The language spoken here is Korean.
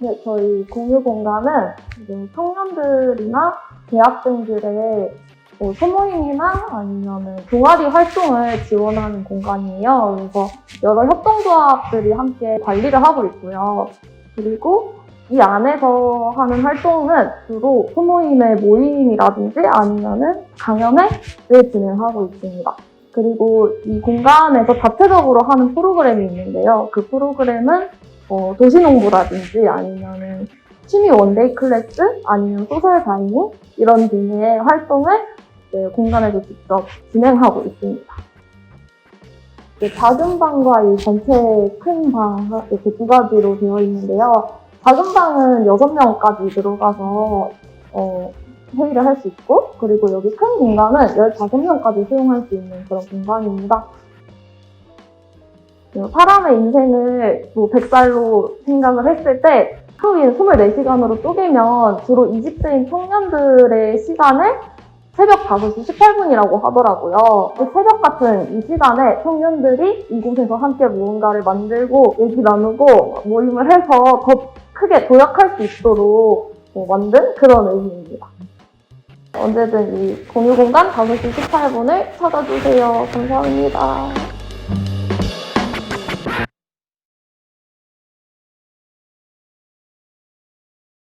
이 공유 공간은 이제 청년들이나 대학생들의 뭐 소모임이나 아니면 동아리 활동을 지원하는 공간이에요. 그래서 여러 협동조합들이 함께 관리를 하고 있고요. 그리고 이 안에서 하는 활동은 주로 소모임의 모임이라든지 아니면은 강연회를 진행하고 있습니다. 그리고 이 공간에서 자체적으로 하는 프로그램이 있는데요. 그 프로그램은 어, 도시농부라든지 아니면은 취미 원데이 클래스 아니면 소설 다이닝 이런 등의 활동을 이제 공간에서 직접 진행하고 있습니다. 이제 작은 방과 이 전체 큰 방 이렇게 두 가지로 되어 있는데요. 작은 방은 6명까지 들어가서 어, 회의를 할 수 있고 그리고 여기 큰 공간은 15명까지 사용할 수 있는 그런 공간입니다. 어, 사람의 인생을 뭐 100살로 생각을 했을 때 하루인 24시간으로 쪼개면 주로 20대인 청년들의 시간을 새벽 5시 18분이라고 하더라고요. 그 새벽 같은 이 시간에 청년들이 이곳에서 함께 무언가를 만들고 얘기 나누고 모임을 해서 더 크게 도약할 수 있도록 어, 만든 그런 의미입니다. 언제든 이 공유 공간 5시 18분을 찾아주세요. 감사합니다.